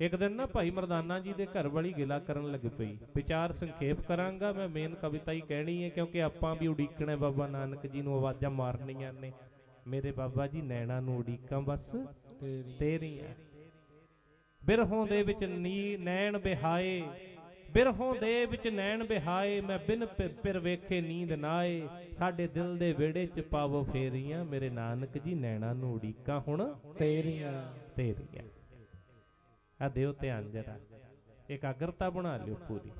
ਇੱਕ ਦਿਨ ਨਾ ਭਾਈ ਮਰਦਾਨਾ ਜੀ ਦੇ ਘਰ ਵਾਲੀ ਗਿਲਾ ਕਰਨ ਲੱਗ ਪਈ। ਵਿਚਾਰ ਸੰਖੇਪ ਕਰਾਂਗਾ ਮੈਂ ਮੇਨ ਕਵਿਤਾ ਹੀ ਕਹਿਣੀ ਹੈ ਕਿਉਂਕਿ ਆਪਾਂ ਵੀ ਉਡੀਕਣਾ ਬਾਬਾ ਨਾਨਕ ਜੀ ਨੂੰ ਆਵਾਜ਼ਾਂ ਮਾਰਨੀਆਂ ਨੇ। ਮੇਰੇ ਬਾਬਾ ਜੀ ਨੈਣਾ ਨੂੰ ਉਡੀਕਾਂ ਬਸ ਤੇਰੀ ਤੇਰੀਆਂ। ਬਿਰਹੋਂ ਦੇ ਵਿੱਚ ਨੀ ਨੈਣ ਬਿਹਾਏ ਬਿਰਹੋਂ ਦੇ ਵਿੱਚ ਨੈਣ ਬਿਹਾਏ ਮੈਂ ਬਿਨ ਪਿਰ ਵੇਖੇ ਨੀਂਦ ਨਾਏ ਸਾਡੇ ਦਿਲ ਦੇ ਵਿਹੜੇ ਚ ਪਾਵੋ ਫੇਰੀਆਂ ਮੇਰੇ ਨਾਨਕ ਜੀ ਨੈਣਾ ਨੂੰ ਉਡੀਕਾਂ ਹੁਣ। ਤੇਰੀਆਂ। ਤੇਰੀਆਂ। ਆ ਦਿਓ ਧਿਆਨ ਜਰਾ। ਇਕਾਗਰਤਾ ਬਣਾ ਲਿਓ ਪੂਰੀ।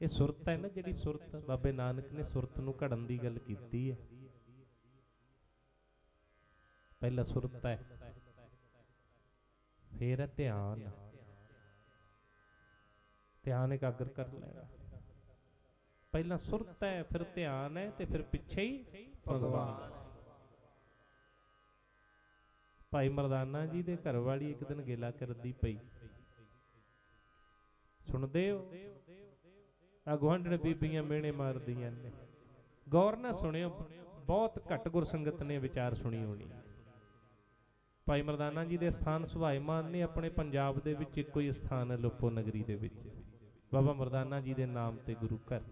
ਇਹ ਸੁਰਤ ਹੈ ਨਾ ਜਿਹੜੀ ਸੁਰਤ? ਬਾਬੇ ਨਾਨਕ ਨੇ ਸੁਰਤ ਨੂੰ ਘੜਨ ਦੀ ਗੱਲ ਕੀਤੀ ਹੈ। ਪਹਿਲਾ ਸੁਰਤ ਹੈ। ਫਿਰ ਹੈ ਧਿਆਨ। ਧਿਆਨ ਇਕਾਗਰ ਕਰ ਲੈਣਾ। ਪਹਿਲਾਂ ਸੁਰਤ ਹੈ, ਫਿਰ ਧਿਆਨ ਹੈ ਤੇ ਫਿਰ ਪਿੱਛੇ ਹੀ ਭਗਵਾਨ। ਭਾਈ ਮਰਦਾਨਾ ਜੀ ਦੇ ਘਰ ਵਾਲੀ ਇੱਕ ਦਿਨ ਗੇਲਾ ਕਰਦੀ ਪਈ। ਸੁਣਦੇ ਹੋ? ਆ ਗੁਆਂਢਣ ਬੀਬੀਆਂ ਮੇਣੇ ਮਾਰਦੀਆਂ ਨੇ। ਗੌਰ ਨਾਲ ਸੁਣਿਓ, ਬਹੁਤ ਘੱਟ ਗੁਰਸੰਗਤ ਨੇ ਵਿਚਾਰ ਸੁਣੀ ਹੋਣੀ। ਭਾਈ ਮਰਦਾਨਾ ਜੀ ਦੇ ਸਥਾਨ ਸੁਭਾਈਮਾਨ ਨੇ ਆਪਣੇ ਪੰਜਾਬ ਦੇ ਵਿੱਚ ਇੱਕੋ ਹੀ ਸਥਾਨ ਹੈ ਲੋਪੋ ਨਗਰੀ ਦੇ ਵਿੱਚ। ਬਾਬਾ ਮਰਦਾਨਾ ਜੀ ਦੇ ਨਾਮ ਤੇ ਗੁਰੂ ਘਰ।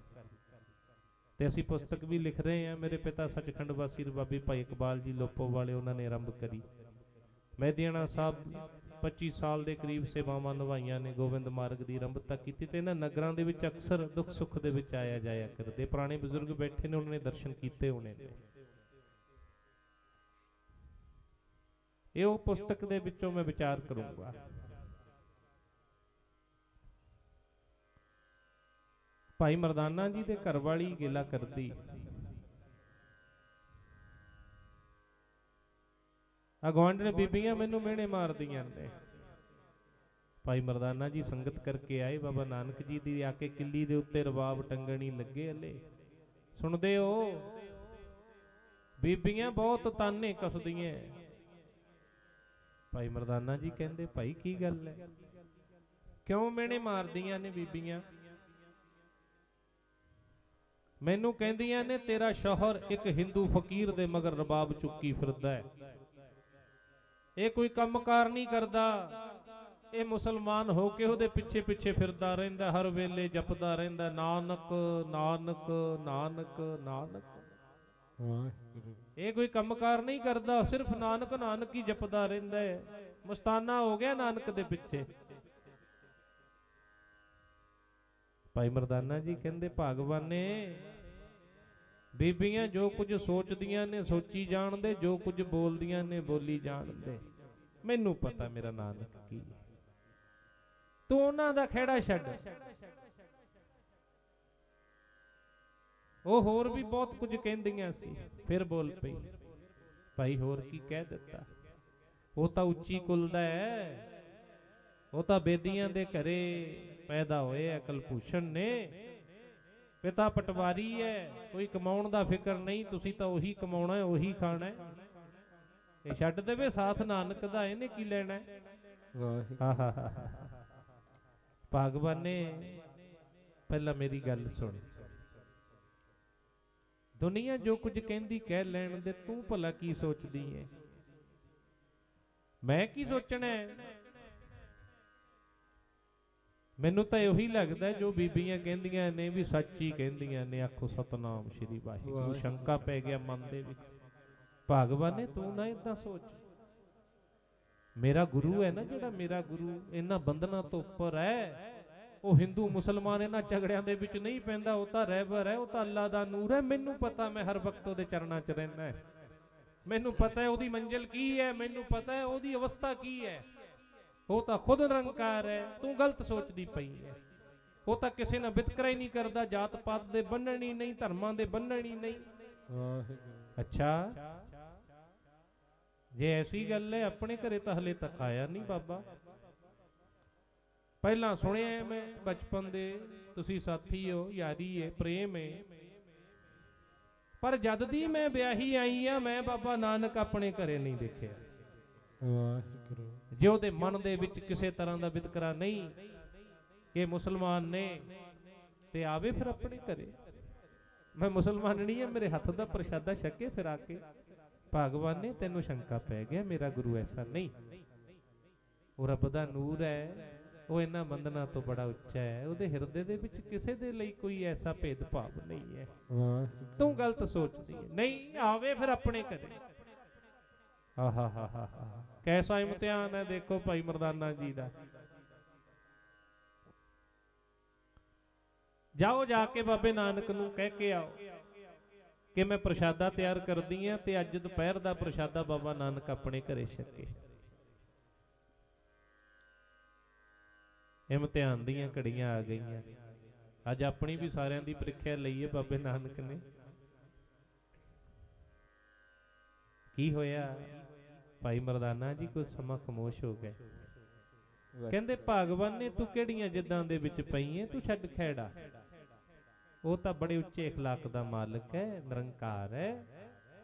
ਤੇ ਅਸੀਂ ਪੁਸਤਕ ਵੀ ਲਿਖ ਰਹੇ ਹਾਂ, ਮੇਰੇ ਪਿਤਾ ਸੱਚਖੰਡ ਵਾਸੀ ਬਾਬੇ ਭਾਈ ਇਕਬਾਲ ਜੀ ਲੋਪੋ ਵਾਲੇ, ਉਹਨਾਂ ਨੇ ਆਰੰਭ ਕਰੀ। ਮੈਦੀਆਣਾ ਸਾਹਿਬ 25 ਸਾਲ ਦੇ ਕਰੀਬ ਸੇਵਾਵਾਂ ਨਿਭਾਈਆਂ ਨੇ, ਗੋਬਿੰਦ ਮਾਰਗ ਦੀ ਆਰੰਭਤਾ ਕੀਤੀ ਤੇ ਇਹਨਾਂ ਨਗਰਾਂ ਦੇ ਵਿੱਚ ਅਕਸਰ ਦੁੱਖ ਸੁੱਖ ਦੇ ਵਿੱਚ ਆਇਆ ਜਾਇਆ ਕਰਦੇ। ਪੁਰਾਣੇ ਬਜ਼ੁਰਗ ਬੈਠੇ ਨੇ, ਉਹਨਾਂ ਨੇ ਦਰਸ਼ਨ ਕੀਤੇ ਹੋਣੇ ਨੇ। ਇਹ ਉਹ ਪੁਸਤਕ ਦੇ ਵਿੱਚੋਂ ਮੈਂ ਵਿਚਾਰ ਕਰੂੰਗਾ। ਭਾਈ ਮਰਦਾਨਾ ਜੀ ਦੇ ਘਰ ਵਾਲੀ ਗੇਲਾ ਕਰਦੀ। ਆ ਗੁਆਂਢਣ ਬੀਬੀਆਂ ਮੈਨੂੰ ਮਿਹਣੇ ਮਾਰਦੀਆਂ ਨੇ। ਭਾਈ ਮਰਦਾਨਾ ਜੀ ਸੰਗਤ ਕਰਕੇ ਆਏ, ਬਾਬਾ ਨਾਨਕ ਜੀ ਦੀ ਆ ਕੇ ਕਿੱਲੀ ਦੇ ਉੱਤੇ ਰਬਾਬ ਟੰਗਣੀ ਲੱਗੇ ਹਲੇ। ਸੁਣਦੇ ਹੋ? ਬੀਬੀਆਂ ਬਹੁਤ ਤਾਨੇ ਕੱਸਦੀਆਂ ਭਾਈ ਮਰਦਾਨਾ ਜੀ ਕਹਿੰਦੇ, ਭਾਈ, ਕੀ ਗੱਲ ਹੈ ਕਿਉਂ ਮਿਹਣੇ ਮਾਰਦੀਆਂ ਨੇ ਬੀਬੀਆਂ? ਮੈਨੂੰ ਕਹਿੰਦੀਆਂ ਨੇ, ਤੇਰਾ ਸ਼ੋਹਰ ਇੱਕ ਹਿੰਦੂ ਫਕੀਰ ਦੇ ਮਗਰ ਰਬਾਬ ਚੁੱਕੀ ਫਿਰਦਾ ਹੈ ਇਹ ਕੋਈ ਕੰਮਕਾਰ ਨਹੀਂ ਕਰਦਾ। ਇਹ ਮੁਸਲਮਾਨ ਹੋ ਕੇ ਉਹਦੇ ਪਿੱਛੇ ਪਿੱਛੇ ਫਿਰਦਾ ਰਹਿੰਦਾ ਹਰ ਵੇਲੇ ਜਪਦਾ ਰਹਿੰਦਾ ਨਾਨਕ ਨਾਨਕ ਨਾਨਕ ਨਾਨਕ। ਵਾਹਿਗੁਰੂ। ਇਹ ਕੋਈ ਕੰਮਕਾਰ ਨਹੀਂ ਕਰਦਾ ਸਿਰਫ ਨਾਨਕ ਨਾਨਕ ਹੀ ਜਪਦਾ ਰਹਿੰਦਾ ਹੈ। ਮਸਤਾਨਾ ਹੋ ਗਿਆ ਨਾਨਕ ਦੇ ਪਿੱਛੇ। ਭਾਈ ਮਰਦਾਨਾ ਜੀ ਕਹਿੰਦੇ ਭਗਵਾਨ ਨੇ ਬੀਬੀਆਂ ਜੋ ਕੁਝ ਸੋਚਦੀਆਂ ਨੇ ਸੋਚੀ ਜਾਣਦੇ, ਜੋ ਕੁਝ ਬੋਲਦੀਆਂ ਨੇ ਬੋਲੀ ਜਾਣਦੇ। ਮੈਨੂੰ ਪਤਾ ਮੇਰਾ ਨਾਨਕ ਕੀ ਤੂੰ ਉਹਨਾਂ ਦਾ ਖੇੜਾ ਛੱਡ। ਉਹ ਹੋਰ ਵੀ ਬਹੁਤ ਕੁਝ ਕਹਿੰਦੀਆਂ ਸੀ। ਫਿਰ ਬੋਲ ਪਈ, ਭਾਈ ਹੋਰ ਕੀ ਕਹਿ ਦਿੱਤਾ? ਉਹ ਤਾਂ ਉੱਚੀ ਕੁਲ ਦਾ ਹੈ। ਉਹ ਤਾਂ ਬੇਦੀਆਂ ਦੇ ਘਰੇ ਪੈਦਾ ਹੋਏ ਆ ਕਲਪੂਸ਼ਣ ਨੇ। ਪਿਤਾ ਪਟਵਾਰੀ ਹੈ ਕੋਈ ਕਮਾਉਣ ਦਾ ਫਿਕਰ ਨਹੀਂ ਤੁਸੀਂ ਤਾਂ ਉਹੀ ਕਮਾਉਣਾ ਹੈ ਉਹੀ ਖਾਣਾ ਹੈ। ਇਹ ਛੱਡ ਦੇਵੇ ਸਾਥ ਨਾਨਕ ਦਾ ਇਹਨੇ ਕੀ ਲੈਣਾ ਹੈ? ਵਾਹਿਗੁਰੂ। ਭਗਵਾਨ ਨੇ ਪਹਿਲਾਂ ਮੇਰੀ ਗੱਲ ਸੁਣ। ਦੁਨੀਆ ਜੋ ਕੁਝ ਕਹਿੰਦੀ ਕਹਿ ਲੈਣ ਦੇ ਤੂੰ ਭਲਾ ਕੀ ਸੋਚਦੀ ਹੈ ਮੈਂ ਕੀ ਸੋਚਣਾ ਹੈ? ਮੈਨੂੰ ਤਾਂ ਇਹੀ ਲੱਗਦਾ ਜੋ ਬੀਬੀਆਂ ਕਹਿੰਦੀਆਂ ਨੇ ਵੀ ਸੱਚ ਕਹਿੰਦੀਆਂ ਨੇ ਆਖੋ ਸਤਨਾਮ ਸ਼੍ਰੀ ਵਾਹਿਗੁਰੂ। ਸ਼ੰਕਾ ਪੈ ਗਿਆ ਮਨ ਦੇ ਵਿੱਚ। ਭਗਵਾਨ ਨੇ ਤੂੰ ਨਾ ਇਦਾਂ ਸੋਚ। ਮੇਰਾ ਗੁਰੂ ਹੈ ਨਾ ਜਿਹੜਾ ਮੇਰਾ ਗੁਰੂ ਇਹਨਾਂ ਬੰਧਨਾਂ ਤੋਂ ਉੱਪਰ ਹੈ। ਉਹ ਹਿੰਦੂ ਮੁਸਲਮਾਨ ਇਹਨਾਂ ਝਗੜਿਆਂ ਦੇ ਵਿੱਚ ਨਹੀਂ ਪੈਂਦਾ ਉਹ ਤਾਂ ਰਹਿਬਰ ਹੈ ਉਹ ਤਾਂ ਅੱਲਾ ਦਾ ਨੂਰ ਹੈ। ਮੈਨੂੰ ਪਤਾ ਮੈਂ ਹਰ ਵਕਤ ਉਹਦੇ ਚਰਨਾਂ 'ਚ ਰਹਿਣਾ ਹੈ ਮੈਨੂੰ ਪਤਾ ਹੈ ਉਹਦੀ ਮੰਜ਼ਿਲ ਕੀ ਹੈ ਮੈਨੂੰ ਪਤਾ ਹੈ ਉਹਦੀ ਅਵਸਥਾ ਕੀ ਹੈ। ਉਹ ਤਾਂ ਖੁਦ ਨਿਰੰਕਾਰ ਹੈ, ਤੂੰ ਗਲਤ ਸੋਚਦੀ ਪਈ ਹੈ। ਉਹ ਤਾਂ ਕਿਸੇ ਨਾਲ ਵਿਤਕਰਾ ਹੀ ਨਹੀਂ ਕਰਦਾ, ਜਾਤ ਪਾਤ ਦੇ ਬੰਨਣ ਹੀ ਨਹੀਂ, ਧਰਮਾਂ ਦੇ ਬੰਨਣ ਹੀ ਨਹੀਂ। ਅੱਛਾ? ਜੇ ਐਸੀ ਗੱਲ ਹੈ, ਆਪਣੇ ਘਰੇ ਤਾਂ ਹਲੇ ਤੱਕ ਆਇਆ ਨਹੀਂ ਬਾਬਾ। ਪਹਿਲਾਂ ਸੁਣਿਆ ਮੈਂ ਬਚਪਨ ਦੇ, ਤੁਸੀਂ ਸਾਥੀ ਹੋ, ਯਾਰੀ ਹੈ, ਪ੍ਰੇਮ ਹੈ। ਪਰ ਜਦ ਦੀ ਮੈਂ ਵਿਆਹੀ ਆਈ ਆ ਮੈਂ ਬਾਬਾ ਨਾਨਕ ਆਪਣੇ ਘਰੇ ਨਹੀਂ ਦੇਖਿਆ। ਵਾਹਿਗੁਰੂ। ਜੇ ਉਹਦੇ ਮਨ ਦੇ ਵਿੱਚ ਕਿਸੇ ਤਰ੍ਹਾਂ ਦਾ ਵਿਤਕਰਾ ਨਹੀਂ ਕਿ ਮੁਸਲਮਾਨ ਨੇ ਤੇ ਆਵੇ ਫਿਰ ਆਪਣੇ ਘਰੇ। ਮੈਂ ਮੁਸਲਮਾਨ ਨਹੀਂ ਆ ਮੇਰੇ ਹੱਥ ਦਾ ਪ੍ਰਸ਼ਾਦਾ ਛਕੇ ਫਿਰ ਆ ਕੇ। ਭਗਵਾਨ ਨੇ ਤੈਨੂੰ ਸ਼ੰਕਾ ਪੈ ਗਿਆ ਮੇਰਾ ਗੁਰੂ ਐਸਾ ਨਹੀਂ। ਉਹ ਰੱਬ ਦਾ ਨੂਰ ਹੈ ਉਹ ਇਹਨਾਂ ਬੰਧਨਾਂ ਤੋਂ ਬੜਾ ਉੱਚਾ ਹੈ। ਉਹਦੇ ਹਿਰਦੇ ਦੇ ਵਿੱਚ ਕਿਸੇ ਦੇ ਲਈ ਕੋਈ ਐਸਾ ਭੇਦਭਾਵ ਨਹੀਂ ਹੈ। ਤੂੰ ਗਲਤ ਸੋਚਦੀ ਹੈ। ਨਹੀਂ ਆਵੇ ਫਿਰ ਆਪਣੇ ਘਰੇ। ਆਹਾ ਹਾ ਕੈਸਾ ਇਮਤਿਹਾਨ ਹੈ, ਦੇਖੋ ਭਾਈ ਮਰਦਾਨਾ ਜੀ ਦਾ। ਜਾਓ ਜਾ ਕੇ ਬਾਬੇ ਨਾਨਕ ਨੂੰ ਕਹਿ ਕੇ ਆਓ ਕਿ ਮੈਂ ਪ੍ਰਸ਼ਾਦਾ ਤਿਆਰ ਕਰਦੀ ਆ ਤੇ ਅੱਜ ਦੁਪਹਿਰ ਦਾ ਪ੍ਰਸ਼ਾਦਾ ਬਾਬਾ ਨਾਨਕ ਆਪਣੇ ਘਰੇ ਛਕੇ। ਇਮਤਿਹਾਨ ਦੀਆਂ ਘੜੀਆਂ ਆ ਗਈਆਂ। ਅੱਜ ਆਪਣੀ ਵੀ ਸਾਰਿਆਂ ਦੀ ਪ੍ਰੀਖਿਆ ਲਈਏ ਬਾਬੇ ਨਾਨਕ ਨੇ। ਕੀ ਹੋਇਆ ਭਾਈ ਮਰਦਾਨਾ ਜੀ ਕੁਝ ਸਮਾਂ ਖਮੋਸ਼ ਹੋ ਗਏ ਕਹਿੰਦੇ ਭਗਵਾਨ ਨੇ ਤੂੰ ਕਿਹੜੀਆਂ ਜਿੱਦਾਂ ਦੇ ਵਿੱਚ ਪਈ ਹੈ ਤੂੰ ਛੱਡ ਖੈੜਾ ਉਹ ਤਾਂ ਬੜੇ ਉੱਚੇ اخلاق ਦਾ ਮਾਲਕ ਹੈ ਨਿਰੰਕਾਰ ਹੈ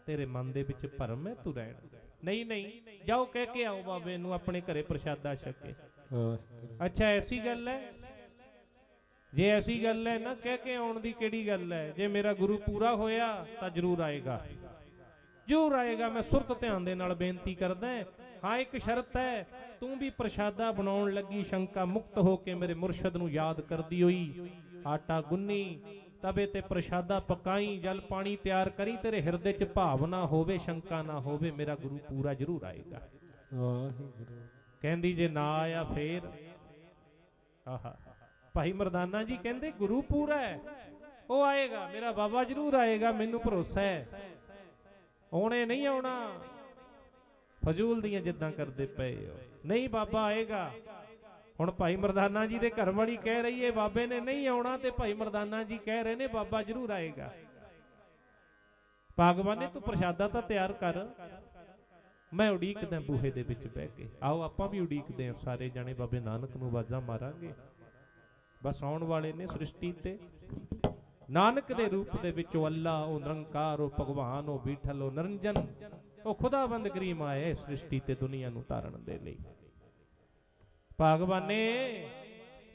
ਤੇਰੇ ਮਨ ਦੇ ਵਿੱਚ ਭਰਮ ਹੈ ਤੂੰ ਰਹਿਣ ਦੇ। ਨਹੀਂ ਨਹੀਂ ਜਾਓ ਕਹਿ ਕੇ ਆਓ ਬਾਬੇ ਨੂੰ ਆਪਣੇ ਘਰੇ ਪ੍ਰਸ਼ਾਦਾ ਛਕੇ ਵਾਹਿਗੁਰੂ ਅੱਛਾ ਐਸੀ ਗੱਲ ਹੈ ਜੇ ਐਸੀ ਗੱਲ ਹੈ ਨਾ ਕਹਿ ਕੇ ਆਉਣ ਦੀ ਕਿਹੜੀ ਗੱਲ ਹੈ ਜੇ ਮੇਰਾ ਗੁਰੂ ਪੂਰਾ ਹੋਇਆ ਤਾਂ ਜ਼ਰੂਰ ਆਏਗਾ ਜ਼ਰੂਰ ਆਏਗਾ ਮੈਂ ਸੁਰਤ ਧਿਆਨ ਦੇ ਨਾਲ ਬੇਨਤੀ ਕਰਦਾ ਹਾਂ। ਹਾਂ ਇੱਕ ਸ਼ਰਤ ਹੈ ਤੂੰ ਵੀ ਪ੍ਰਸ਼ਾਦਾ ਬਣਾਉਣ ਲੱਗੀ ਸ਼ੰਕਾ ਮੁਕਤ ਹੋ ਕੇ ਮੇਰੇ ਮੁਰਸ਼ਦ ਨੂੰ ਯਾਦ ਕਰਦੀ ਹੋਈ। ਆਟਾ ਗੁੰਨੀ ਤਵੇ ਤੇ ਪ੍ਰਸ਼ਾਦਾ ਪਕਾਈ ਜਲ ਪਾਣੀ ਤਿਆਰ ਕਰੀ ਤੇਰੇ ਹਿਰਦੇ 'ਚ ਭਾਵਨਾ ਹੋਵੇ ਸ਼ੰਕਾ ਨਾ ਹੋਵੇ ਮੇਰਾ ਗੁਰੂ ਪੂਰਾ ਜ਼ਰੂਰ ਆਏਗਾ। ਵਾਹਿਗੁਰੂ। ਕਹਿੰਦੀ ਜੇ ਨਾ ਆਇਆ ਫੇਰ? ਆਹਾ। ਭਾਈ ਮਰਦਾਨਾ ਜੀ ਕਹਿੰਦੇ ਗੁਰੂ ਪੂਰਾ ਹੈ। ਉਹ ਆਏਗਾ ਮੇਰਾ ਬਾਬਾ ਜ਼ਰੂਰ ਆਏਗਾ ਮੈਨੂੰ ਭਰੋਸਾ ਹੈ। ਆਉਣੇ ਨਹੀਂ ਆਉਣਾ। ਫਜ਼ੂਲ ਦੀਆਂ ਜਿੱਦਾਂ ਕਰਦੇ ਪਏ ਹੋ। ਨਹੀਂ ਬਾਬਾ ਆਏਗਾ। ਹੁਣ ਭਾਈ ਮਰਦਾਨਾ ਜੀ ਦੇ ਘਰ ਵਾਲੀ ਕਹਿ ਰਹੀ ਏ, ਬਾਬੇ ਨੇ ਨਹੀਂ ਆਉਣਾ ਤੇ ਭਾਈ ਮਰਦਾਨਾ ਜੀ ਕਹਿ ਰਹੇ ਨੇ, ਬਾਬਾ ਜ਼ਰੂਰ ਆਏਗਾ। ਭਗਵਾਨ ਨੇ ਤੂੰ ਪ੍ਰਸ਼ਾਦਾ ਤਾਂ ਤਿਆਰ ਕਰ। ਮੈਂ ਉਡੀਕਦਾ ਬੂਹੇ ਦੇ ਵਿੱਚ ਬਹਿ ਕੇ। ਆਓ, ਆਪਾਂ ਵੀ ਉਡੀਕਦੇ ਹਾਂ ਸਾਰੇ ਜਾਣੇ। ਬਾਬੇ ਨਾਨਕ ਨੂੰ ਆਵਾਜ਼ਾਂ ਮਾਰਾਂਗੇ। ਬਸ ਆਉਣ ਵਾਲੇ ਨੇ ਸ੍ਰਿਸ਼ਟੀ ਤੇ। ਨਾਨਕ ਦੇ ਰੂਪ ਦੇ ਵਿੱਚ ਉਹ ਅੱਲਾ, ਉਹ ਨਿਰੰਕਾਰ, ਉਹ ਭਗਵਾਨ, ਉਹ ਬੀਠਲ, ਉਹ ਨਿਰੰਜਨ, ਉਹ ਖੁਦਾਬੰਦ ਕਰੀਮ ਆਏ ਇਸ ਸ੍ਰਿਸ਼ਟੀ ਤੇ ਦੁਨੀਆ ਨੂੰ ਤਾਰਨ ਦੇ ਲਈ। ਭਗਵਾਨੇ,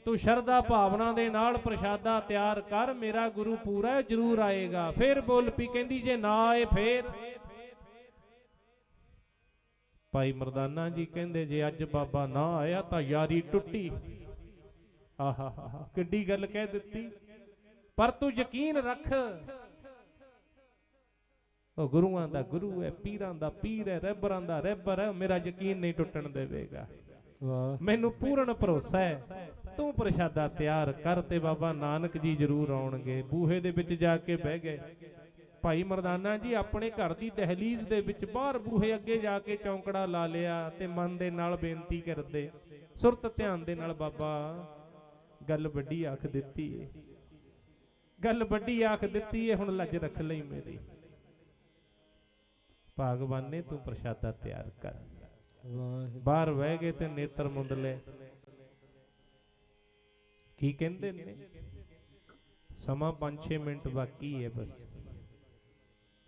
ਤੂੰ ਸ਼ਰਧਾ ਭਾਵਨਾ ਦੇ ਨਾਲ ਪ੍ਰਸ਼ਾਦਾ ਤਿਆਰ ਕਰ, ਮੇਰਾ ਗੁਰੂ ਪੂਰਾ ਜ਼ਰੂਰ ਆਏਗਾ। ਫਿਰ ਬੋਲ ਪੀ, ਕਹਿੰਦੀ, ਜੇ ਨਾ ਆਏ ਫੇਰ। ਭਾਈ ਮਰਦਾਨਾ ਜੀ ਕਹਿੰਦੇ, ਜੇ ਅੱਜ ਬਾਬਾ ਨਾ ਆਇਆ ਤਾਂ ਯਾਰੀ ਟੁੱਟੀ। ਆਹਾ ਕਿੱਡੀ ਗੱਲ ਕਹਿ ਦਿੱਤੀ। ਪਰ ਤੂੰ ਯਕੀਨ ਰੱਖ। ਉਹ ਗੁਰੂਆਂ ਦਾ ਗੁਰੂ ਹੈ ਪੀਰਾਂ ਦਾ ਪੀਰ ਹੈ ਰਹਿਬਰਾਂ ਦਾ ਰਹਿਬਰ ਹੈ ਮੇਰਾ ਯਕੀਨ ਨਹੀਂ ਟੁੱਟਣ ਦੇਵੇਗਾ। ਵਾਹਿ। ਮੈਨੂੰ ਪੂਰਨ ਭਰੋਸਾ ਹੈ ਤੂੰ ਪ੍ਰਸ਼ਾਦਾ ਤਿਆਰ ਕਰ ਤੇ ਬਾਬਾ ਨਾਨਕ ਜੀ ਜ਼ਰੂਰ ਆਉਣਗੇ। ਬੂਹੇ ਦੇ ਵਿੱਚ ਜਾ ਕੇ ਬਹਿ ਗਏ। ਭਾਈ ਮਰਦਾਨਾ ਜੀ ਆਪਣੇ ਘਰ ਦੀ ਦਹਲੀਜ਼ ਦੇ ਵਿੱਚ ਬਾਹਰ ਬੂਹੇ ਅੱਗੇ ਜਾ ਕੇ ਚੌਂਕੜਾ ਲਾ ਲਿਆ ਤੇ ਮਨ ਦੇ ਨਾਲ ਬੇਨਤੀ ਕਰਦੇ। ਸੁਰਤ ਧਿਆਨ ਦੇ ਨਾਲ ਬਾਬਾ ਗੱਲ ਵੱਡੀ ਆਖ ਦਿੱਤੀ ਏ। ਗੱਲ ਵੱਡੀ ਆਖ ਦਿੱਤੀ ਏ ਹੁਣ ਲੱਜ ਰੱਖ ਲਈ ਮੇਰੀ। ਭਗਵਾਨ ਨੇ ਤੂੰ ਪ੍ਰਸ਼ਾਦਾ ਤਿਆਰ ਕਰ। ਬਾਹਰ ਬਹਿ ਗਏ ਤੇ ਨੇਤਰ ਮੁੰਦਲੇ ਕੀ ਕਹਿੰਦੇ ਨੇ? ਸਮਾਂ 5-6 ਮਿੰਟ ਬਾਕੀ ਹੈ ਬਸ।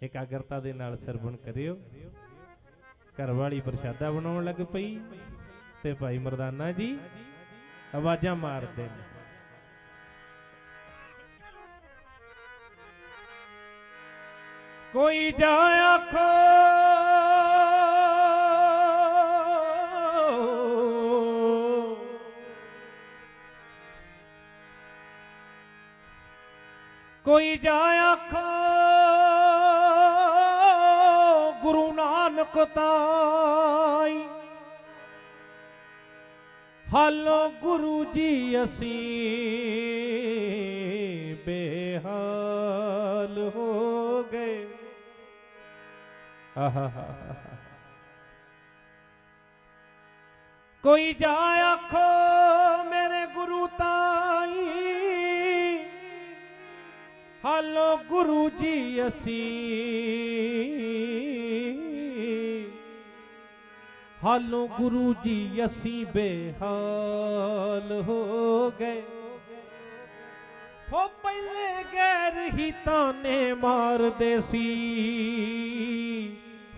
ਇਕਾਗਰਤਾ ਦੇ ਨਾਲ ਸਰਵਣ ਕਰਿਓ। ਘਰ ਵਾਲੀ ਪ੍ਰਸ਼ਾਦਾ ਬਣਾਉਣ ਲੱਗ ਪਈ ਤੇ ਭਾਈ ਮਰਦਾਨਾ ਜੀ ਆਵਾਜ਼ਾਂ ਮਾਰਦੇ ਨੇ। ਕੋਈ ਜਾ ਆਖੋ ਕੋਈ ਜਾ ਆਖੋ ਗੁਰੂ ਨਾਨਕ ਤਾਈ। ਹਾਲੋ ਗੁਰੂ ਜੀ, ਅਸੀਂ ਬੇਹਾਲ ਹੋ ਕੋਈ ਜਾ ਆਖੋ ਮੇਰੇ ਗੁਰੂ ਤਾਈ, ਹਾਲੋ ਗੁਰੂ ਜੀ ਅਸੀਂ। ਹਾਲੋ ਗੁਰੂ ਜੀ ਅਸੀਂ ਬੇਹਾਲ ਹੋ ਗਏ। ਹੋ ਪਹਿਲੇ ਗੈਰ ਹੀ ਤਾਨੇ ਮਾਰਦੇ ਸੀ।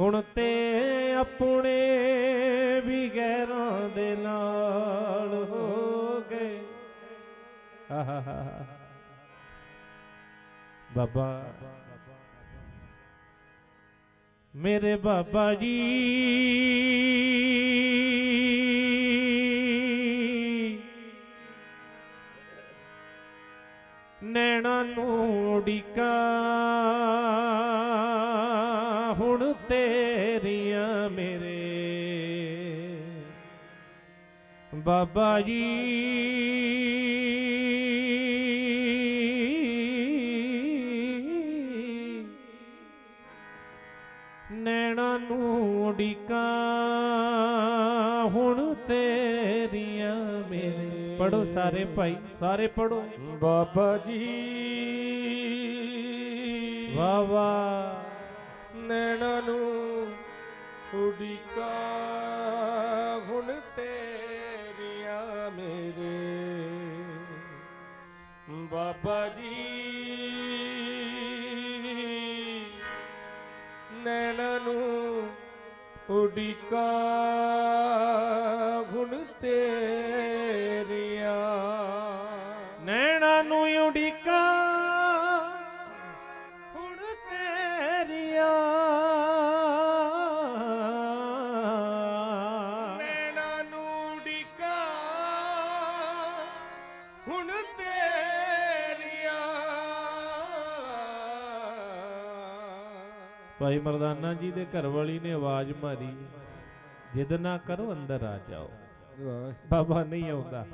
ਹੁਣ ਤੇ ਆਪਣੇ ਵੀ ਗੈਰਾਂ ਦੇ ਨਾਲ ਹੋ ਗਏ। ਬਾਬਾ। ਮੇਰੇ ਬਾਬਾ ਜੀ। ਨੈਣਾ ਨੂੰ ਡੀਕਾ ਹੁਣ ਤੇਰੀਆਂ ਮੇਰੇ। ਬਾਬਾ ਜੀ। ਨੈਣਾ ਨੂੰ ਉਡੀਕਾਂ ਹੁਣ ਤੇਰੀਆਂ ਮੇਰੇ। ਪੜੋ ਸਾਰੇ ਭਾਈ ਸਾਰੇ ਪੜੋ ਬਾਬਾ ਜੀ। ਵਾ ਵਾ ਨੈਣਾ ਨੂੰ ਉਡੀਕਾ ਹੁਣ ਤੇਰੀਆਂ ਮੇਰੇ। ਬਾਬਾ ਜੀ ਨੈਣਾ ਨੂੰ ਉਡੀਕਾ ਹੁਣ ਤੇਰੀਆਂ ਭਾਈ ਮਰਦਾਨਾ ਜੀ ਦੇ ਘਰ ਵਾਲੀ ਨੇ ਆਵਾਜ਼ ਮਾਰੀ ਜਿੱਦ ਨਾ ਕਰੋ ਅੰਦਰ ਆ ਜਾਓ। ਬਾਬਾ ਨਹੀਂ ਆਉਂਦਾ।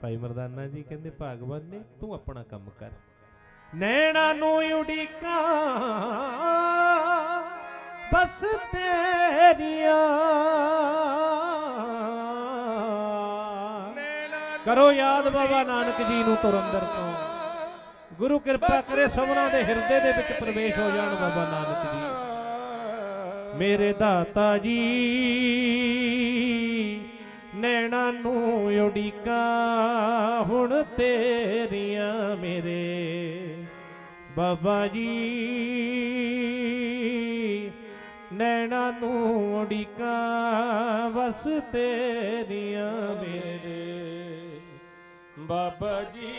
ਭਾਈ ਮਰਦਾਨਾ ਜੀ ਕਹਿੰਦੇ ਭਾਗਵਾਨ ਨੇ ਤੂੰ ਆਪਣਾ ਕੰਮ ਕਰ। ਨੈਣਾ ਨੂੰ ਉਡੀਕਾਂ ਬਸ ਤੇਰੀਆਂ। ਕਰੋ ਯਾਦ ਬਾਬਾ ਨਾਨਕ ਜੀ ਨੂੰ ਤੁਰੰਦਰ ਤੋਂ। ਗੁਰੂ ਕਿਰਪਾ ਕਰੇ ਸਭਨਾਂ ਦੇ ਹਿਰਦੇ ਦੇ ਵਿੱਚ ਪ੍ਰਵੇਸ਼ ਹੋ ਜਾਣ ਬਾਬਾ ਨਾਨਕ ਜੀ। ਮੇਰੇ ਦਾਤਾ ਜੀ ਨੈਣਾ ਨੂੰ ਉਡੀਕਾਂ ਹੁਣ ਤੇਰੀਆਂ ਮੇਰੇ। ਬਾਬਾ ਜੀ ਨੈਣਾ ਨੂੰ ਉਡੀਕਾਂ ਬਸ ਤੇਰੀਆਂ ਮੇਰੇ। ਬਾਬਾ ਜੀ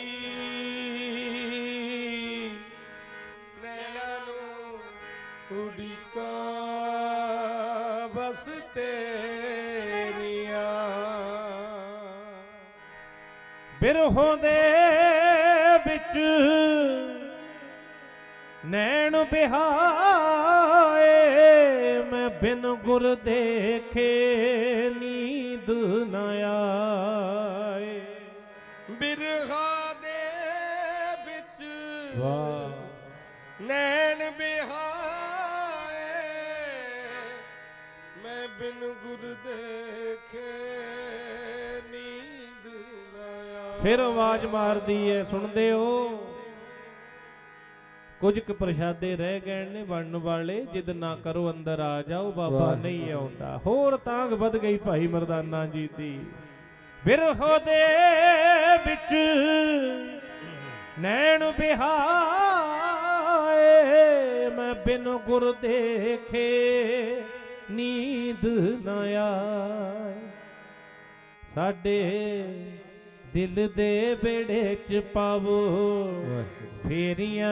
ਤੇਰੀਆਂ। ਬਿਰਹੋਂ ਦੇ ਵਿੱਚ ਨੈਣ ਬਿਹਾਏ ਮੈਂ ਬਿਨ ਗੁਰ ਦੇਖੇ ਨੀਂਦ ਨ ਆਏ। ਬਿਰਹਾ ਫਿਰ ਆਵਾਜ਼ ਮਾਰਦੀ ਏ ਸੁਣਦੇ ਹੋ ਕੁਝ ਕੁ ਪ੍ਰਸ਼ਾਦੇ ਰਹਿ ਗਏ ਨੇ ਬਣਨ ਵਾਲੇ ਜਿੱਦ ਨਾ ਕਰੋ ਅੰਦਰ ਆ ਜਾਓ ਬਾਬਾ। ਨਹੀਂ ਆਉਂਦਾ। ਹੋਰ ਤਾਂਗ ਵੱਧ ਗਈ ਭਾਈ ਮਰਦਾਨਾ ਜੀ ਦੀ। ਬਿਰਹੋ ਦੇ ਵਿੱਚ ਨੈਣ ਬਿਹਾਏ ਮੈਂ ਬਿਨ ਗੁਰ ਦੇਖੇ ਨੀਂਦ ਨ ਆਏ। ਸਾਡੇ ਦਿਲ ਦੇ ਬੇੜੇ ਚ ਪਾਵੋ ਫੇਰੀਆਂ।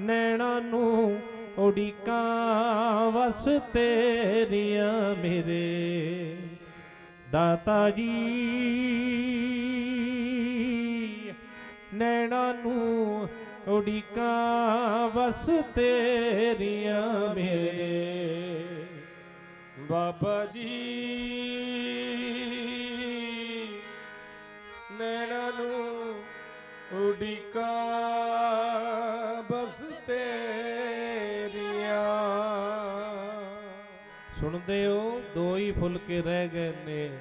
ਨੈਣਾ ਨੂੰ ਉਡੀਕਾਂ ਵਸ ਤੇਰੀਆਂ ਮੇਰੇ। ਦਾਤਾ ਜੀ ਨੈਣਾ ਨੂੰ ਉਡੀਕਾਂ ਵਸ ਤੇਰੀਆਂ ਮੇਰੇ। ਬਾਬਾ ਜੀ। ਨੈਣਾ ਨੂੰ ਉਡੀਕਾ ਬਸ ਤੇਰੀਆਂ। ਸੁਣਦੇ ਹੋ ਦੋ ਹੀ ਫੁਲਕੇ ਰਹਿ ਗਏ ਨੇ।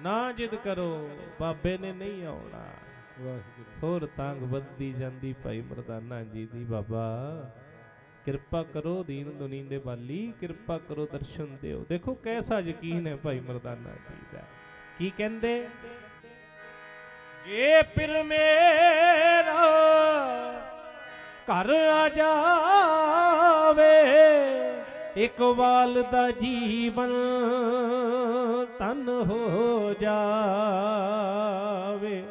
ਨਾ ਜਿੱਦ ਕਰੋ ਬਾਬੇ ਨੇ ਨਹੀਂ ਆਉਣਾ। ਵਾਹਿਗੁਰੂ। ਹੋਰ ਤੰਗ ਵੱਧਦੀ ਜਾਂਦੀ ਭਾਈ ਮਰਦਾਨਾ ਜੀ ਦੀ ਬਾਬਾ। ਕਿਰਪਾ ਕਰੋ ਦੀਨ ਦੁਨੀ ਦੇ ਬਾਲੀ, ਕਿਰਪਾ ਕਰੋ ਦਰਸ਼ਨ ਦਿਓ। ਦੇਖੋ ਕੈਸਾ ਯਕੀਨ ਹੈ ਭਾਈ ਮਰਦਾਨਾ ਜੀ ਦਾ। ਕੀ ਕਹਿੰਦੇ? ਜੇ ਫਿਰ ਮੇਰਾ ਘਰ ਆ ਜਾਵੇ, ਇੱਕ ਵਾਲ ਦਾ ਜੀਵਨ ਤਨ ਹੋ ਜਾਵੇ।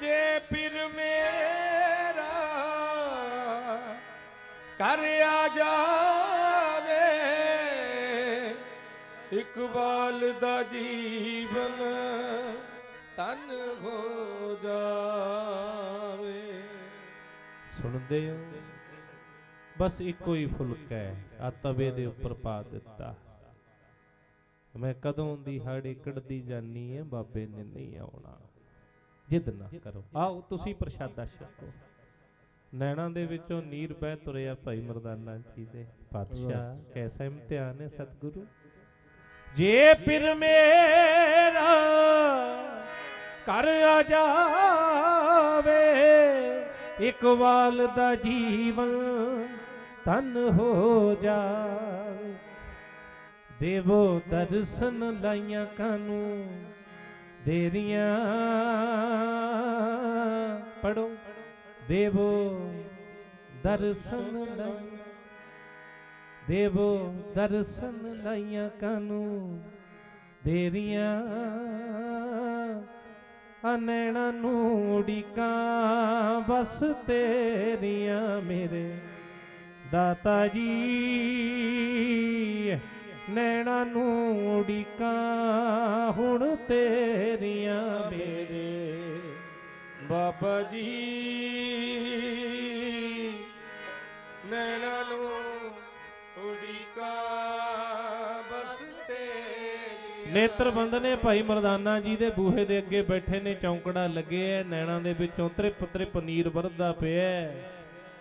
ਜੇ ਫਿਰ ਮੇਰਾ ਕਰ ਆ ਜਾਵੇ ਇਕਬਾਲ ਦਾ ਜੀਵਨ ਤਨ ਹੋ ਜਾਵੇ। ਸੁਣਦੇ ਹੋ? ਬਸ ਇੱਕੋ ਹੀ ਫੁਲਕਾ ਹੈ, ਆ ਤਵੇ ਦੇ ਉੱਪਰ ਪਾ ਦਿੱਤਾ। ਮੈਂ ਕਦੋਂ ਦੀ ਹਾੜੀ ਕੱਢਦੀ ਜਾਨੀ ਹੈ ਬਾਬੇ ਨੇ ਨਹੀਂ ਆਉਣਾ। ਜਿੱਦ ਨਾ ਕਰੋ। ਆਓ, ਤੁਸੀਂ ਪ੍ਰਸ਼ਾਦਾ ਛਕੋ। ਨੈਣਾ ਦੇ ਵਿੱਚੋਂ ਨੀਰ ਬਹਿ ਤੁਰਿਆ ਭਾਈ ਮਰਦਾਨਾ ਜੀ ਦੇ। ਪਾਤਸ਼ਾਹ ਕੈਸਾ ਇਮਤਿਹਾਨ ਹੈ ਸਤਿਗੁਰੂ? ਜੇ ਫਿਰ ਮੇਰਾ ਘਰ ਆ ਜਾਵੇ ਇਕਬਾਲ ਦਾ ਜੀਵਨ ਤਨ ਹੋ ਜਾਵੇ। ਦੇਵੋ ਦਰਸ਼ਨ ਲਾਈਆਂ ਕਾਨੂੰ ਦੇਰੀਆਂ ਪੜੋ। ਦੇਵੋ, ਦਰਸ਼ਨ ਲਾਈਆਂ। ਦੇਵੋ, ਦਰਸ਼ਨ ਲਾਈਆਂ ਕਾਨੂੰ। ਦੇਰੀਆਂ ਅਨੈਣਾ ਨੂੰ ਉਡੀਕਾਂ ਬਸ ਤੇਰੀਆਂ ਮੇਰੇ। ਦਾਤਾ ਜੀ ਨੈਣਾ ਨੂੰ ਉਡੀਕਾਂ ਹੁਣ ਤੇਰੀਆਂ ਮੇਰੇ। ਬਾਬਾ ਜੀ ਤੇਰੀ ਨੇਤਰ ਬੰਦਨੇ ਭਾਈ ਮਰਦਾਨਾ ਜੀ ਦੇ ਬੂਹੇ ਦੇ ਅੱਗੇ ਬੈਠੇ ਨੇ, ਚੌਂਕੜਾ ਲੱਗਿਆ ਨੈਣਾ ਦੇ ਵਿੱਚੋਂ ਤ੍ਰਿਪ ਤ੍ਰਿਪ ਨੀਰ ਵਰਦਾ ਪਿਆ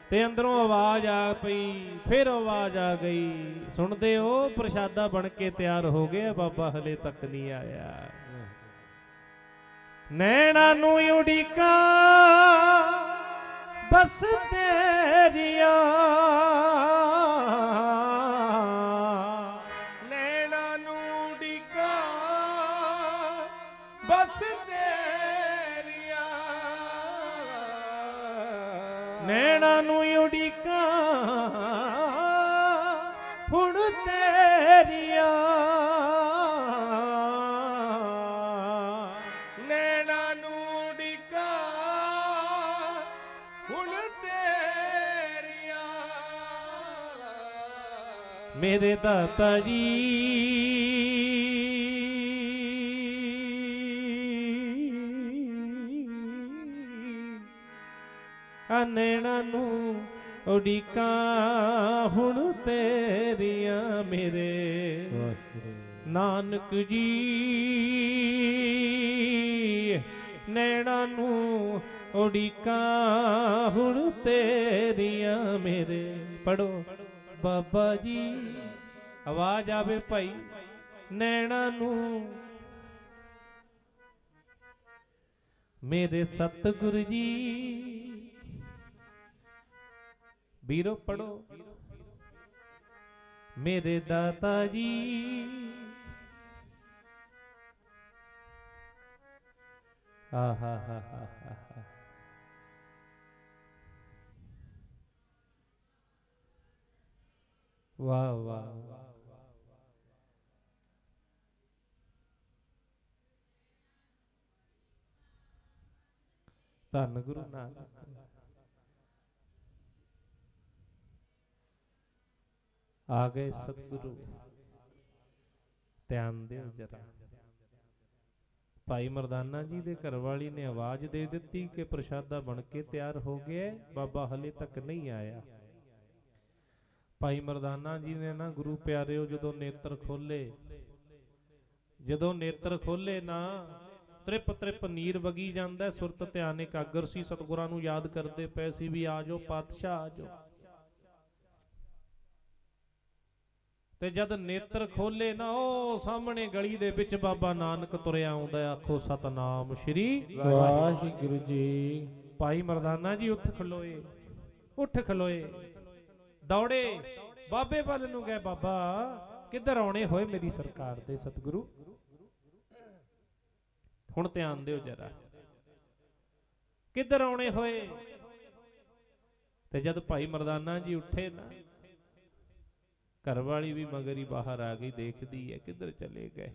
ਤੇ ਅੰਦਰੋਂ ਆਵਾਜ਼ ਆ ਪਈ, ਫਿਰ ਆਵਾਜ਼ ਆ ਗਈ, ਸੁਣਦੇ ਹੋ, ਪ੍ਰਸ਼ਾਦਾ ਬਣ ਕੇ ਤਿਆਰ ਹੋ ਗਿਆ, ਬਾਬਾ ਹਲੇ ਤੱਕ ਨਹੀਂ ਆਇਆ। ਨੈਣਾ ਨੂੰ ਉਡੀਕਾਂ ਬਸ ਤੇਰੀਆਂ ਮੇਰੇ ਦਾਤਾ ਜੀ। ਆ ਨੈਣਾ ਨੂੰ ਉਡੀਕਾਂ ਹੁਣ ਤੇਰੀਆਂ ਮੇਰੇ। ਨਾਨਕ ਜੀ ਨੈਣਾ ਨੂੰ ਉਡੀਕਾਂ ਹੁਣ ਤੇਰੀਆਂ ਮੇਰੇ। ਪੜੋ ਬਾਬਾ ਜੀ। ਆਵਾਜ਼ ਆਵੇ ਭਾਈ ਨੈਣਾ ਨੂੰ। ਮੇਰੇ ਸਤਿਗੁਰ ਜੀ, ਵੀਰੋ ਪੜੋ ਮੇਰੇ ਦਾਤਾ ਜੀ, ਆਹਾ ਹਾ ਹਾ ਹਾ। ਵਾਹ ਵਾਹ। ਧੰਨ ਗੁਰੂ ਨਾਨਕ। ਆ ਗਏ ਸਤਿਗੁਰੂ। ਧਿਆਨ ਦਿਓ ਜਰਾ। ਭਾਈ ਮਰਦਾਨਾ ਜੀ ਦੇ ਘਰ ਵਾਲੀ ਨੇ ਆਵਾਜ਼ ਦੇ ਦਿੱਤੀ ਕਿ ਪ੍ਰਸ਼ਾਦਾ ਬਣ ਕੇ ਤਿਆਰ ਹੋ ਗਿਆ ਬਾਬਾ ਹਲੇ ਤੱਕ ਨਹੀਂ ਆਇਆ। ਭਾਈ ਮਰਦਾਨਾ ਜੀ ਨੇ ਨਾ ਗੁਰੂ ਪਿਆਰਿਓ ਜਦੋਂ ਨੇਤਰ ਖੋਲੇ, ਜਦੋਂ ਨੇਤਰ ਖੋਲੇ ਨਾ ਤ੍ਰਿਪ ਤ੍ਰਿਪ ਨੀਰ ਵਗੀ ਜਾਂਦਾ ਸੁਰਤ ਧਿਆਨ ਇਕਾਗਰ ਸੀ ਸਤਿਗੁਰਾਂ ਨੂੰ ਯਾਦ ਕਰਦੇ ਪਏ ਸੀ ਵੀ ਆਜੋ ਪਾਤਸ਼ਾਹ ਆਜੋ ਤੇ ਜਦ ਨੇਤਰ ਖੋਲੇ ਨਾ ਉਹ ਸਾਹਮਣੇ ਗਲੀ ਦੇ ਵਿੱਚ ਬਾਬਾ ਨਾਨਕ ਤੁਰਿਆ ਆਉਂਦਾ ਆਖੋ ਸਤਨਾਮ ਸ਼੍ਰੀ ਵਾਹਿਗੁਰੂ ਜੀ। ਭਾਈ ਮਰਦਾਨਾ ਜੀ ਉੱਠ ਖਲੋਏ ਉੱਠ ਖਲੋਏ ਦੌੜੇ ਬਾਬੇ ਵੱਲ ਨੂੰ ਗਏ ਬਾਬਾ ਕਿੱਧਰ ਆਉਣੇ ਹੋਏ ਮੇਰੀ ਸਰਕਾਰ ਦੇ ਸਤਿਗੁਰੂ? ਹੁਣ ਧਿਆਨ ਦਿਓ ਜਰਾ। ਕਿੱਧਰ ਆਉਣੇ ਹੋਏ? ਤੇ ਜਦ ਭਾਈ ਮਰਦਾਨਾ ਜੀ ਉੱਠੇ ਨਾ ਘਰ ਵਾਲੀ ਵੀ ਮਗਰ ਹੀ ਬਾਹਰ ਆ ਗਈ, ਦੇਖਦੀ ਹੈ ਕਿੱਧਰ ਚਲੇ ਗਏ।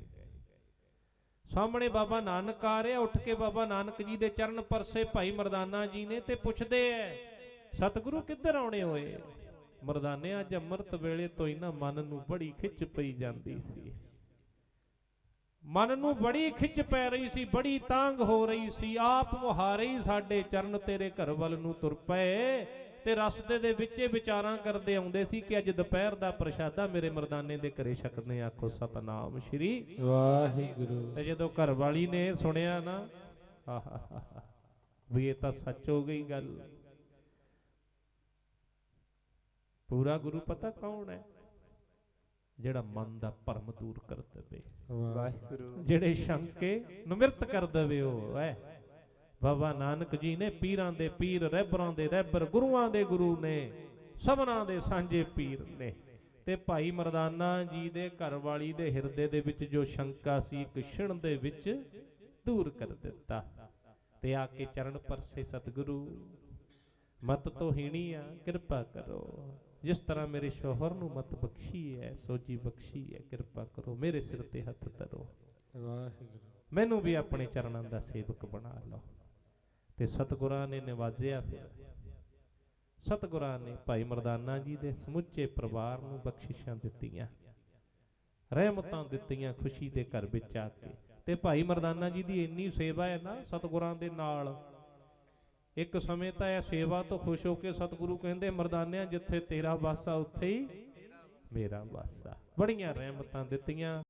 ਸਾਹਮਣੇ ਬਾਬਾ ਨਾਨਕ ਆ ਰਿਹਾ, ਉੱਠ ਕੇ ਬਾਬਾ ਨਾਨਕ ਜੀ ਦੇ ਚਰਨ ਪਰਸੇ ਭਾਈ ਮਰਦਾਨਾ ਜੀ ਨੇ ਤੇ ਪੁੱਛਦੇ ਐ ਸਤਿਗੁਰੂ ਕਿੱਧਰ ਆਉਣੇ ਹੋਏ? ਮਰਦਾਨੇ ਅੱਜ ਅੰਮ੍ਰਿਤ ਵੇਲੇ ਤੋਂ ਹੀ ਨਾ ਮਨ ਨੂੰ ਬੜੀ ਖਿੱਚ ਪਈ ਜਾਂਦੀ ਸੀ। ਮਨ ਨੂੰ ਬੜੀ ਖਿੱਚ ਪੈ ਰਹੀ ਸੀ ਬੜੀ ਤਾਂਗ ਹੋ ਰਹੀ ਸੀ। ਆਪ ਮੁਹਾਰੇ ਹੀ ਸਾਡੇ ਚਰਨ ਤੇਰੇ ਘਰ ਵੱਲ ਨੂੰ ਤੁਰ ਪਏ ਤੇ ਰਸਤੇ ਦੇ ਵਿੱਚੇ ਵਿਚਾਰਾਂ ਕਰਦੇ ਆਉਂਦੇ ਸੀ ਕਿ ਅੱਜ ਦੁਪਹਿਰ ਦਾ ਪ੍ਰਸ਼ਾਦਾ ਮੇਰੇ ਮਰਦਾਨੇ ਦੇ ਘਰੇ ਛਕਦੇ। ਆਖੋ ਸਤਨਾਮ ਸ਼੍ਰੀ ਵਾਹਿਗੁਰੂ। ਤੇ ਜਦੋਂ ਘਰ ਵਾਲੀ ਨੇ ਸੁਣਿਆ ਨਾ ਆਹਾਹਾਹਾ, ਵੀ ਇਹ ਤਾਂ ਸੱਚ ਹੋ ਗਈ ਗੱਲ। ਪੂਰਾ ਗੁਰੂ ਪਤਾ ਕੌਣ ਹੈ? ਜਿਹੜਾ ਮਨ ਦਾ ਭਰਮ ਦੂਰ ਕਰ ਦੇਵੇ। ਵਾਹਿਗੁਰੂ। ਜਿਹੜੇ ਸ਼ੰਕੇ ਨਿਮਰਤ ਕਰ ਦੇਵੇ ਉਹ ਹੈ ਬਾਬਾ ਨਾਨਕ ਜੀ ਨੇ ਪੀਰਾਂ ਦੇ ਪੀਰ ਰਹਿਬਰਾਂ ਦੇ ਰਹਿਬਰ ਗੁਰੂਆਂ ਦੇ ਗੁਰੂ ਨੇ ਸਭਨਾਂ ਦੇ ਸਾਂਝੇ ਪੀਰ ਨੇ। ਤੇ ਭਾਈ ਮਰਦਾਨਾ ਜੀ ਦੇ ਘਰ ਵਾਲੀ ਦੇ ਹਿਰਦੇ ਦੇ ਵਿੱਚ ਜੋ ਸ਼ੰਕਾ ਸੀ ਇੱਕ ਛਿਣ ਦੇ ਵਿੱਚ ਦੂਰ ਕਰ ਦਿੱਤਾ। ਤੇ ਆ ਕੇ ਚਰਨ ਪਰਸੇ ਸਤਿਗੁਰੂ ਮਤ ਤੋਂ ਹੀਣੀ ਆ ਕਿਰਪਾ ਕਰੋ। ਜਿਸ ਤਰ੍ਹਾਂ ਮੇਰੇ ਸ਼ੋਹਰ ਨੂੰ ਮਤ ਬਖਸ਼ੀ ਹੈ ਸੋਜੀ ਬਖਸ਼ੀ ਹੈ ਕਿਰਪਾ ਕਰੋ ਮੇਰੇ ਸਿਰ ਤੇ ਹੱਥ ਧਰੋ। ਵਾਹਿਗੁਰੂ। ਮੈਨੂੰ ਵੀ ਆਪਣੇ ਚਰਨਾਂ ਦਾ ਸੇਵਕ ਬਣਾ ਲਓ। ਤੇ ਸਤਿਗੁਰਾਂ ਨੇ ਨਿਵਾਜਿਆ ਫਿਰ ਸਤਿਗੁਰਾਂ ਨੇ ਭਾਈ ਮਰਦਾਨਾ ਜੀ ਦੇ ਸਮੁੱਚੇ ਪਰਿਵਾਰ ਨੂੰ ਬਖਸ਼ਿਸ਼ਾਂ ਦਿੱਤੀਆਂ। ਰਹਿਮਤਾਂ ਦਿੱਤੀਆਂ ਖੁਸ਼ੀ ਦੇ ਘਰ ਵਿੱਚ ਆ ਕੇ। ਤੇ ਭਾਈ ਮਰਦਾਨਾ ਜੀ ਦੀ ਇੰਨੀ ਸੇਵਾ ਹੈ ਨਾ ਸਤਿਗੁਰਾਂ ਦੇ ਨਾਲ। ਇੱਕ ਸਮੇਂ ਤਾਂ ਇਹ ਸੇਵਾ ਤੋਂ ਖੁਸ਼ ਹੋ ਕੇ ਸਤਿਗੁਰੂ ਕਹਿੰਦੇ, ਮਰਦਾਨਿਆਂ, ਜਿੱਥੇ ਤੇਰਾ ਵਾਸਾ, ਉੱਥੇ ਹੀ ਮੇਰਾ ਵਾਸਾ। ਬੜੀਆਂ ਰਹਿਮਤਾਂ ਦਿੱਤੀਆਂ।